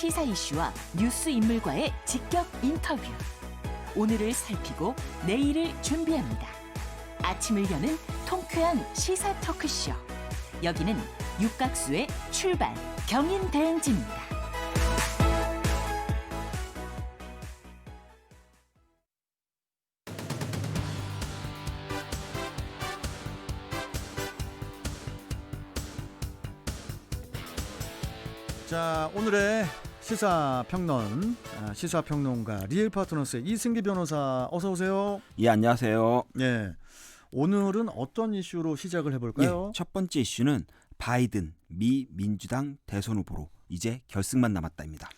시사 이슈와 뉴스 인물과의 직격 인터뷰. 오늘을 살피고 내일을 준비합니다. 아침을 여는 통쾌한 시사 토크쇼. 여기는 육각수의 출발 경인 대행진입니다. 자 오늘의 시사 평론 아, 시사 평론가 리엘 파트너스의 이승기 변호사 어서 오세요. 예, 안녕하세요. 예. 오늘은 어떤 이슈로 시작을 해볼까요? 예, 첫 번째 이슈는 바이든 미 민주당 대선 후보로 이제 결승만 남았다입니다.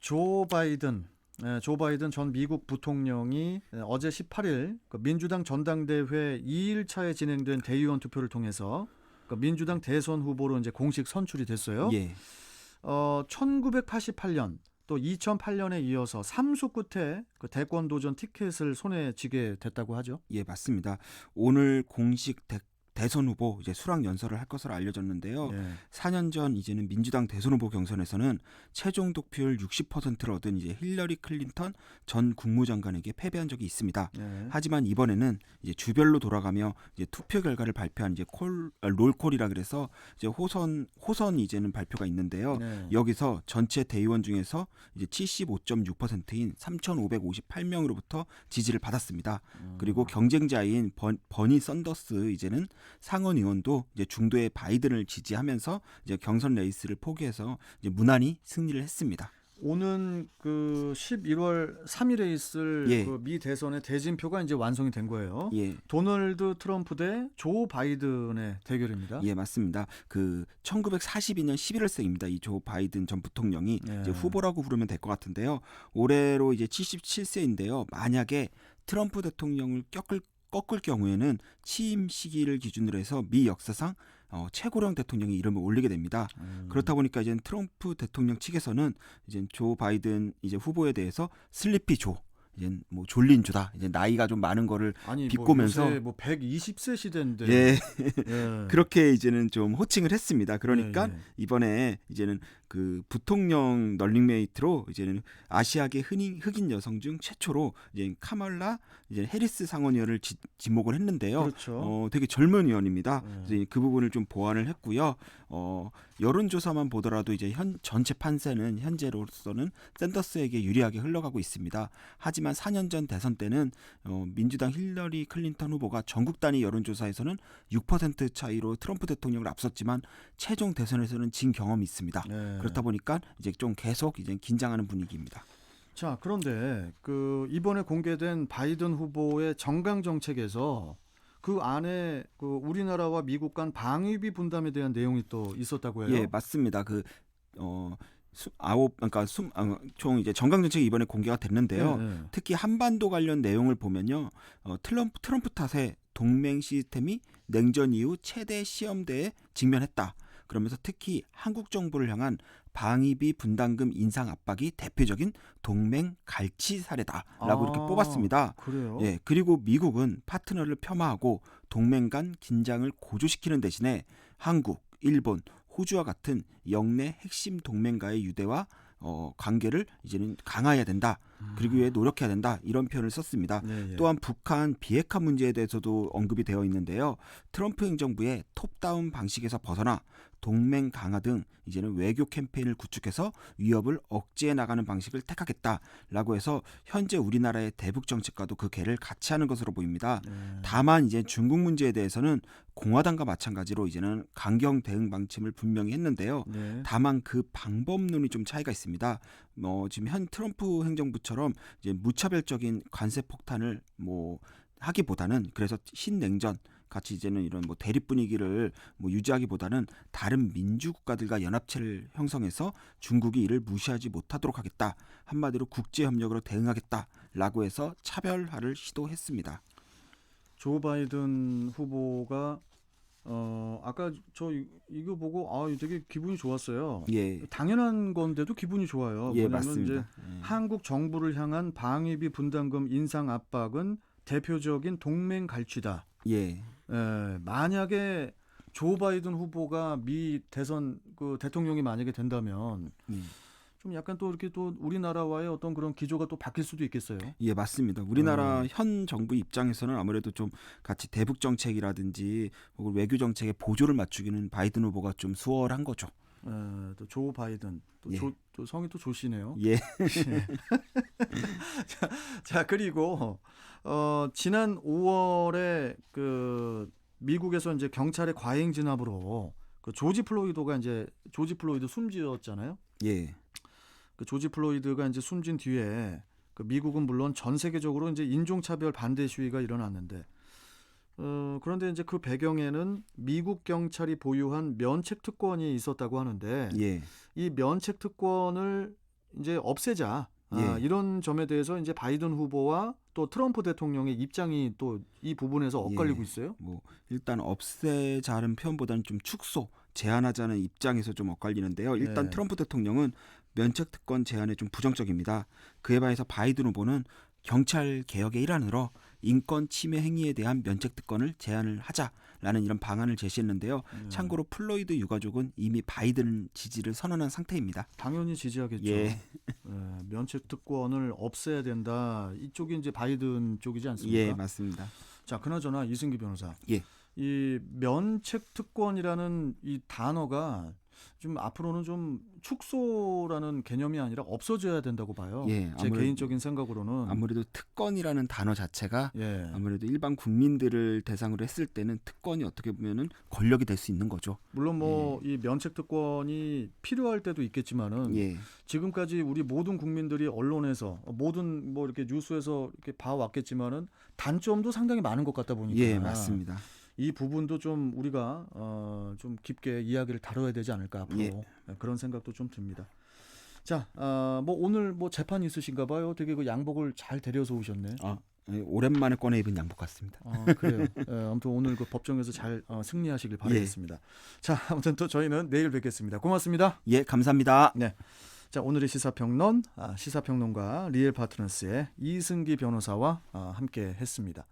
조 바이든 예, 조 바이든 전 미국 부통령이 예, 어제 18일 그 민주당 전당대회 2일차에 진행된 대의원 투표를 통해서 그 민주당 대선 후보로 이제 공식 선출이 됐어요. 예, 어, 1988년 또 2008년에 이어서 3수 끝에 그 대권 도전 티켓을 손에 쥐게 됐다고 하죠. 예, 맞습니다. 오늘 공식 대, 대선 후보 이제 수락 연설을 할 것으로 알려졌는데요. 예. 4년 전 이제는 민주당 대선 후보 경선에서는 최종 득표율 60%를 얻은 이제 힐러리 클린턴 전 국무장관에게 패배한 적이 있습니다. 예. 하지만 이번에는 이제 주별로 돌아가며 이제 투표 결과를 발표한 이제 콜 아, 롤콜이라 그래서 이제 호선 호선 이제는 발표가 있는데요. 네. 여기서 전체 대의원 중에서 이제 75.6%인 3,558명으로부터 지지를 받았습니다. 음. 그리고 경쟁자인 번, 버니 썬더스 이제는 상원 의원도 이제 중도의 바이든을 지지하면서 이제 경선 레이스를 포기해서 이제 무난히 승리를 했습니다. 오는 그 11월 3일에 있을 예. 그 미 대선의 대진표가 이제 완성이 된 거예요. 예. 도널드 트럼프 대 조 바이든의 대결입니다. 예, 맞습니다. 그 1942년 11월생입니다. 이 조 바이든 전 부통령이 예. 이제 후보라고 부르면 될 것 같은데요. 올해로 이제 77세인데요. 만약에 트럼프 대통령을 꺾을 꺾을 경우에는 취임 시기를 기준으로 해서 미 역사상 어, 최고령 대통령의 이름을 올리게 됩니다. 음. 그렇다 보니까 이제 트럼프 대통령 측에서는 이제 조 바이든 이제 후보에 대해서 슬리피 조, 이제 뭐 졸린 조다, 이제 나이가 좀 많은 거를 아니 비꼬면서- 뭐, 뭐 120세 시대인데 예 예. 그렇게 이제는 좀 호칭을 했습니다. 그러니까 예, 예. 이번에 이제는 그 부통령 널링메이트로 이제는 아시아계 흔히 흑인 여성 중 최초로 이제 카말라 이제 해리스 상원의원을 지, 지목을 했는데요. 그렇죠. 어, 되게 젊은 의원입니다. 네. 그래서 이그 부분을 좀 보완을 했고요. 어, 여론조사만 보더라도 이제 현 전체 판세는 현재로서는 샌더스에게 유리하게 흘러가고 있습니다. 하지만 4년 전 대선 때는 어, 민주당 힐러리 클린턴 후보가 전국 단위 여론조사에서는 6% 차이로 트럼프 대통령을 앞섰지만 최종 대선에서는 진 경험이 있습니다. 예. 그렇다 보니까 이제 좀 계속 이제 긴장하는 분위기입니다. 자, 그런데 그 이번에 공개된 바이든 후보의 정강 정책에서 그 안에 그 우리나라와 미국 간 방위비 분담에 대한 내용이 또 있었다고 해요. 예, 맞습니다. 그 어, 수, 아홉 그러니까 숨, 아, 총 이제 정강 정책이 이번에 공개가 됐는데요. 예, 예. 특히 한반도 관련 내용을 보면요, 어, 트럼프 트럼프 탓에 동맹 시스템이 냉전 이후 최대 시험대에 직면했다. 그러면서 특히 한국 정부를 향한 방위비 분담금 인상 압박이 대표적인 동맹 갈치 사례다라고 이렇게 아, 뽑았습니다. 그래요. 예, 그리고 미국은 파트너를 폄하하고 동맹 간 긴장을 고조시키는 대신에 한국, 일본, 호주와 같은 영내 핵심 동맹과의 유대와 어, 관계를 이제는 강화해야 된다. 그리고 에 노력해야 된다. 이런 표현을 썼습니다. 예, 예. 또한 북한 비핵화 문제에 대해서도 언급이 되어 있는데요. 트럼프 행정부의 톱다운 방식에서 벗어나 동맹 강화 등 이제는 외교 캠페인을 구축해서 위협을 억제해 나가는 방식을 택하겠다라고 해서 현재 우리나라의 대북 정책과도 그 궤를 같이 하는 것으로 보입니다. 예. 다만 이제 중국 문제에 대해서는 공화당과 마찬가지로 이제는 강경 대응 방침을 분명히 했는데요. 네. 다만 그 방법론이 좀 차이가 있습니다. 뭐 지금 현 트럼프 행정부처럼 이제 무차별적인 관세 폭탄을 뭐 하기보다는 그래서 신냉전 같이 이제는 이런 뭐 대립 분위기를 뭐 유지하기보다는 다른 민주 국가들과 연합체를 형성해서 중국이 이를 무시하지 못하도록 하겠다. 한마디로 국제 협력으로 대응하겠다라고 해서 차별화를 시도했습니다. 조 바이든 후보가 어 아까 저 이- 이거 보고 아 되게 기분이 좋았어요. 예. 당연한 건데도 기분이 좋아요. 예, 뭐냐면 맞습니다. 이제 한국 정부를 향한 방위비 분담금 인상 압박은 대표적인 동맹 갈취다. 예. 예, 만약에 조 바이든 후보가 미 대선 그 대통령이 만약에 된다면 음. 좀 약간 또 이렇게 또 우리나라와의 어떤 그런 기조가 또 바뀔 수도 있겠어요. 예, 맞습니다. 우리나라 음. 현 정부 입장에서는 아무래도 좀 같이 대북 정책이라든지 혹은 외교 정책에 보조를 맞추기는 바이든 후보가 좀 수월한 거죠. 에, 또조 바이든 또, 예. 조, 또 성이 또 조시네요. 예. 자 그리고 어, 지난 5월에 그 미국에서 이제 경찰의 과잉 진압으로 그 조지 플로이드가 이제 조지 플로이드 숨지었잖아요. 예. 그 조지 플로이드가 이제 숨진 뒤에 그 미국은 물론 전 세계적으로 이제 인종차별 반대 시위가 일어났는데 어, 그런데 이제 그 배경에는 미국 경찰이 보유한 면책 특권이 있었다고 하는데 예. 이 면책 특권을 이제 없애자 아, 예. 이런 점에 대해서 이제 바이든 후보와 또 트럼프 대통령의 입장이 또 이 부분에서 엇갈리고 예. 있어요. 뭐 일단 없애자는 표현보다는 좀 축소, 제한하자는 입장에서 좀 엇갈리는데요. 일단 네. 트럼프 대통령은 면책 특권 제한에 좀 부정적입니다. 그에 반해서 바이든 후보는 경찰 개혁의 일환으로 인권 침해 행위에 대한 면책 특권을 제한을 하자라는 이런 방안을 제시했는데요. 음. 참고로 플로이드 유가족은 이미 바이든 지지를 선언한 상태입니다. 당연히 지지하겠죠. 예. 예, 면책 특권을 없애야 된다. 이쪽이 이제 바이든 쪽이지 않습니까? 예, 맞습니다. 자, 그나저나 이승기 변호사. 예. 이 면책 특권이라는 이 단어가 좀 앞으로는 좀 축소라는 개념이 아니라 없어져야 된다고 봐요. 예, 제 개인적인 생각으로는 아무래도 특권이라는 단어 자체가 예. 아무래도 일반 국민들을 대상으로 했을 때는 특권이 어떻게 보면은 권력이 될 수 있는 거죠. 물론 뭐 이 면책 특권이 필요할 때도 있겠지만은 예. 지금까지 우리 모든 국민들이 언론에서 모든 뭐 이렇게 뉴스에서 이렇게 봐왔겠지만은 단점도 상당히 많은 것 같다 보니까 예, 맞습니다. 이 부분도 좀 우리가 어, 좀 깊게 이야기를 다뤄야 되지 않을까 앞으로 예. 네, 그런 생각도 좀 듭니다. 자, 아, 뭐 오늘 뭐 재판 있으신가 봐요. 되게 그 양복을 잘 데려서 오셨네. 아, 예, 오랜만에 꺼내 입은 양복 같습니다. 아, 그래요. 예, 아무튼 오늘 그 법정에서 잘 어, 승리하시길 바라겠습니다. 자, 아무튼 또 저희는 내일 뵙겠습니다. 고맙습니다. 예, 감사합니다. 자, 오늘의 시사평론 아, 시사평론가 리엘 파트너스의 이승기 변호사와 아, 함께 했습니다.